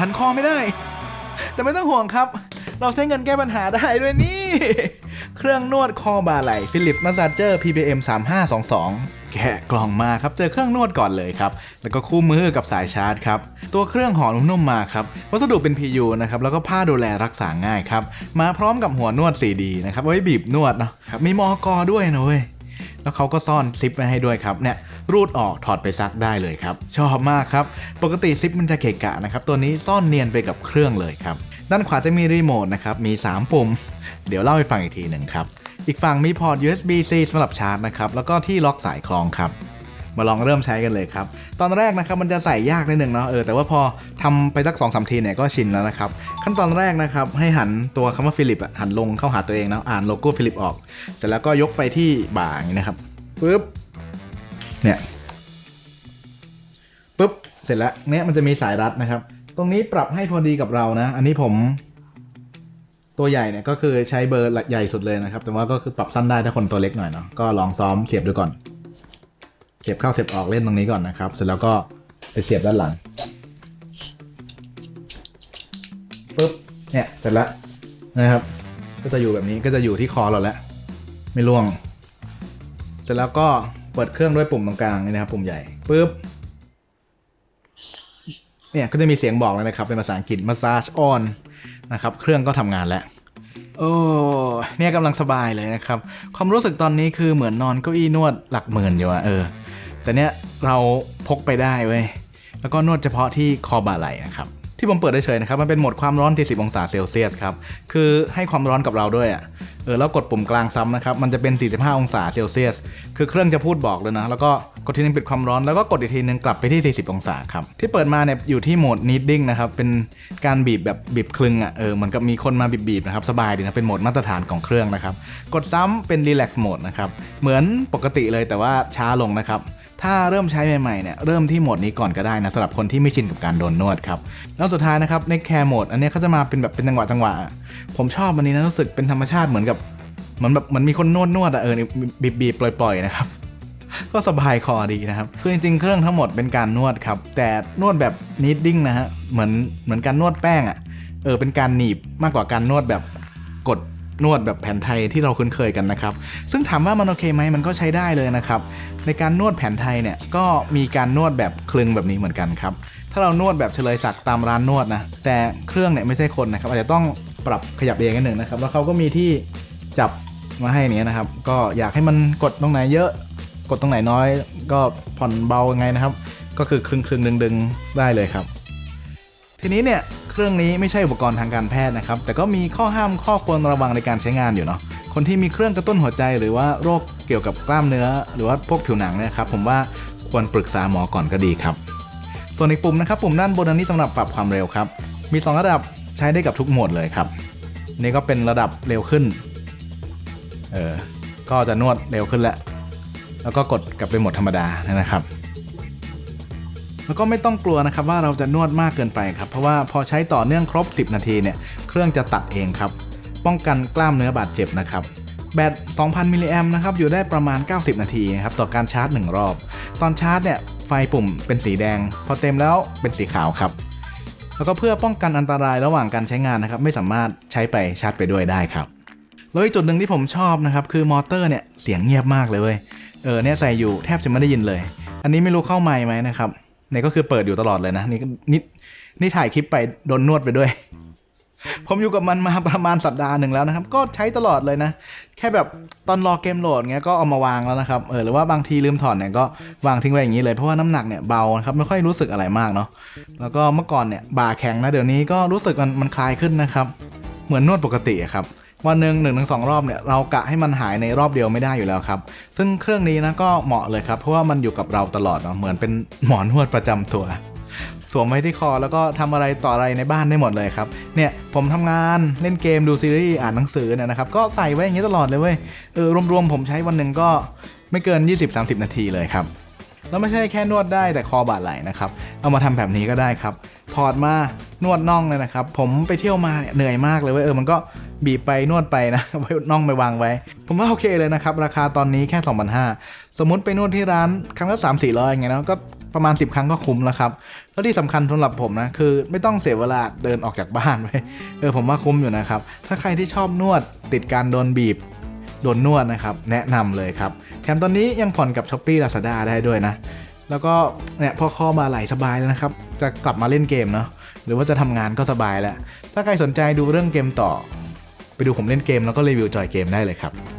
หันคอไม่ได้ แต่ไม่ต้องห่วงครับ เราใช้เงินแก้ปัญหาได้ด้วยนี่ เครื่องนวดคอบ่าไหล่ฟิลิปมาสซาเจอร์ PPM 3522แกะกล่องมาครับ เจอเครื่องนวดก่อนเลยครับ แล้วก็คู่มือกับสายชาร์จครับ ตัวเครื่องหอนุ่มๆมาครับ วัสดุเป็น PU นะครับ แล้วก็ผ้าดูแลรักษาง่ายครับ มาพร้อมกับหัวนวด 4D นะครับไว้บีบนวดเนาะครับมีมอกอด้วยนะเว้ย แล้วเขาก็ซ่อนซิปไว้ให้ด้วยครับเนี่ยรูดออกถอดไปซักได้เลยครับ ชอบมากครับ ปกติซิปมันจะเกะกะนะครับ ตัวนี้ซ่อนเนียนไปกับเครื่องเลยครับ ด้านขวาจะมีรีโมทนะครับ มี 3 ปุ่ม เดี๋ยวเล่าให้ฟังอีกทีหนึ่งครับ อีกฝั่งมีพอร์ต USB-C สำหรับชาร์จนะครับ แล้วก็ที่ล็อกสายคล้องครับ มาลองเริ่มใช้กันเลยครับ ตอนแรกนะครับมันจะใส่ยากนิดหนึ่งเนาะเออแต่ว่าพอทำไปสักสองสามทีเนี่ยก็ชินแล้วนะครับ ขั้นตอนแรกนะครับให้หันตัวคำว่าฟิลิปอะหันลงเข้าหาตัวเองนะอ่านโลโก้ฟิลิปออก เสร็จแล้วก็ยกไปที่บ่าอย่างนี้นะครับปึ๊บเนี่ยปึ๊บเสร็จแล้วเนี่ยมันจะมีสายรัดนะครับ ตรงนี้ปรับให้พอดีกับเรานะ อันนี้ผมตัวใหญ่เนี่ยก็คือใช้เบอร์ใหญ่สุดเลยนะครับ แต่ว่าก็คือปรับสั้นได้ถ้าคนตัวเล็กหน่อยเนาะก็ลองซ้อมเสียบดูก่อน สียบเข้าเสียบออกเล่นตรงนี้ก่อนนะครับ เสร็จแล้วก็ไปเสียบด้านหลังปึ๊บเนี่ยเสร็จแล้วนะครับ ก็จะอยู่แบบนี้ก็จะอยู่ที่คอเราแล้วไม่ล่วง เสร็จแล้วก็เปิดเครื่องด้วยปุ่มตรงกลางนี่นะครับ ปุ่มใหญ่ปึ๊บเนี่ยก็จะมีเสียงบอกเลยนะครับ เป็นภาษาอังกฤษ massage on นะครับ เครื่องก็ทำงานแล้วโอ้เนี่ยกำลังสบายเลยนะครับ ความรู้สึกตอนนี้คือเหมือนนอนเก้าอี้นวดหลักหมื่นอยู่อะเออ แต่เนี้ยเราพกไปได้เว้ยแล้วก็นวดเฉพาะที่คอบ่าไหล่นะครับที่ผมเปิดได้เฉยนะครับมันเป็นโหมดความร้อนที่10องศาเซลเซียสครับคือให้ความร้อนกับเราด้วยอะเออแล้วกดปุ่มกลางซ้ำนะครับมันจะเป็น 45 องศาเซลเซียส คือเครื่องจะพูดบอกเลยนะ แล้วก็กดทีนึงปิดความร้อนแล้วก็กดอีกทีนึงกลับไปที่ 40 องศาครับที่เปิดมาเนี่ยอยู่ที่โหมด kneading นะครับเป็นการบีบแบบบีบคลึงอะเออเหมือนกับมีคนมาบีบๆนะครับสบายดีนะเป็นโหมดมาตรฐานของเครื่องนะครับกดซ้ำเป็น relax mode นะครับเหมือนปกติเลยแต่ว่าช้าลงนะครับ ถ้าเริ่มใช้ใหม่ๆเนี่ยเริ่มที่โหมดนี้ก่อนก็ได้นะสำหรับคนที่ไม่ชินกับการโดนนวดครับแล้วสุดท้ายนะครับในแคร์โหมดอันนี้เขาจะมาเป็นแบบเป็นจังหวะจังหวะผมชอบอันนี้นะรู้สึกเป็นธรรมชาติเหมือนกับเหมือนแบบเหมือนมีคนนวดนวดอะเออบีบบีบๆปล่อยๆนะครับก็สบายคอดีนะครับคือจริงๆ เครื่องทั้งหมดเป็นการนวดครับ แต่นวดแบบนิดดิ้งนะฮะเหมือนเหมือนการนวดแป้งอะเออเป็นการหนีบมากกว่าการนวดแบบกด นวดแบบแผนไทยที่เราคุ้นเคยกันนะครับ ซึ่งถามว่ามันโอเคไหมมันก็ใช้ได้เลยนะครับ ในการนวดแผนไทยเนี่ยก็มีการนวดแบบคลึงแบบนี้เหมือนกันครับ ถ้าเรานวดแบบเฉลยศักด์ตามร้านนวดนะ แต่เครื่องเนี่ยไม่ใช่คนนะครับ อาจจะต้องปรับขยับเองนิดหนึ่งนะครับ แล้วเขาก็มีที่จับมาให้เนี้ยนะครับ ก็อยากให้มันกดตรงไหนเยอะ กดตรงไหนน้อย ก็ผ่อนเบายังไงนะครับ ก็คือคลึงคลึงดึงดึงๆได้เลยครับ ทีนี้เนี่ยเครื่องนี้ไม่ใช่อุปกรณ์ทางการแพทย์นะครับ แต่ก็มีข้อห้ามข้อควรระวังในการใช้งานอยู่เนาะคนที่มีเครื่องกระตุ้นหัวใจหรือว่าโรคเกี่ยวกับกล้ามเนื้อ หรือว่าพวกผิวหนังเนะครับ ผมว่าควรปรึกษาหมอก่อนก็ดีครับ ส่วนอีกปุ่มนะครับปุ่มด้านบนอันนี้สำหรับปรับความเร็วครับ มี 2 ระดับใช้ได้กับทุกโหมดเลยครับ นี่ก็เป็นระดับเร็วขึ้นเออก็จะนวดเร็วขึ้นแล้วแล้วก็กดกลับไปโหมดธรรมดานะครับ แล้วก็ไม่ต้องกลัวนะครับว่าเราจะนวดมากเกินไปครับ เพราะว่าพอใช้ต่อเนื่องครบ 10 นาทีเนี่ยเครื่องจะตัดเองครับ ป้องกันกล้ามเนื้อบาดเจ็บนะครับแบต 2,000 มิลลิแอมนะครับ อยู่ได้ประมาณ 90 นาทีนะครับ ต่อการชาร์จ 1 รอบ ตอนชาร์จเนี่ย ไฟปุ่มเป็นสีแดง พอเต็มแล้วเป็นสีขาวครับ แล้วก็เพื่อป้องกันอันตรายระหว่างการใช้งานนะครับ ไม่สามารถใช้ไปชาร์จไปด้วยได้ครับ แล้วอีกจุดหนึ่งที่ผมชอบนะครับ คือมอเตอร์เนี่ย เสียงเงียบมากเลยเว้ย เออเนี่ยใส่อยู่แทบจะไม่ได้ยินเลย อันนี้ไม่รู้เข้าไมค์ไหมนะครับ เนี่ยก็คือเปิดอยู่ตลอดเลยนะนี่นี่นี่ถ่ายคลิปไปโดนนวดไปด้วย ผมอยู่กับมันมาประมาณสัปดาห์หนึ่งแล้วนะครับ ก็ใช้ตลอดเลยนะ แค่แบบตอนรอเกมโหลดเงี้ยก็เอามาวางแล้วนะครับเออหรือว่าบางทีลืมถอดเนี่ยก็วางทิ้งไว้อย่างนี้เลยเพราะว่าน้ำหนักเนี่ยเบานะครับไม่ค่อยรู้สึกอะไรมากเนาะแล้วก็เมื่อก่อนเนี่ยบ่าแข็งนะเดี๋ยวนี้ก็รู้สึกมันมันคลายขึ้นนะครับ เหมือนนวดปกติครับ วันหนึ่งหนึ่งถึงสองรอบเนี่ยเรากะให้มันหายในรอบเดียวไม่ได้อยู่แล้วครับ ซึ่งเครื่องนี้นะก็เหมาะเลยครับ เพราะว่ามันอยู่กับเราตลอดเนาะเหมือนเป็นหมอนวดประจำตัว สวมไว้ที่คอแล้วก็ทำอะไรต่ออะไรในบ้านได้หมดเลยครับ เนี่ยผมทำงานเล่นเกมดูซีรีส์อ่านหนังสือเนี่ยนะครับก็ใส่ไว้อย่างนี้ตลอดเลยเว้ยเออรวมๆผมใช้วันหนึ่งก็ไม่เกิน 20-30 นาทีเลยครับแล้วไม่ใช่แค่นวดได้แต่คอบาดไหล่นะครับ เอามาทำแบบนี้ก็ได้ครับ ถอดมานวดน่องเลยนะครับ ผมไปเที่ยวมาเนี่ยเหนื่อยมากเลยเว้ยเออมันก็ บีบไปนวดไปนะไว้น่องไปวางไว้ ผมว่าโอเคเลยนะครับ ราคาตอนนี้แค่2,500สมมติไปนวดที่ร้านครั้งละ3 4 0 0อย่างเงี้ยเนาะก็ประมาณ 10 ครั้งก็คุ้มแล้วครับ แล้วที่สำคัญสำหรับผมนะ คือไม่ต้องเสียเวลาเดินออกจากบ้านไปเออผมว่าคุ้มอยู่นะครับ ถ้าใครที่ชอบนวดติดการโดนบีบโดนนวดนะครับ แนะนำเลยครับ แถมตอนนี้ยังผ่อนกับ s h อ p e e Lazada ได้ด้วยนะ แล้วก็เนี่ยพอข้อมาไหลสบายแล้วนะครับ จะกลับมาเล่นเกมเนาะหรือว่าจะทำงานก็สบายแล้ว ถ้าใครสนใจดูเรื่องเกมต่อ ไปดูผมเล่นเกมแล้วก็รีวิวจอยเกมได้เลยครับ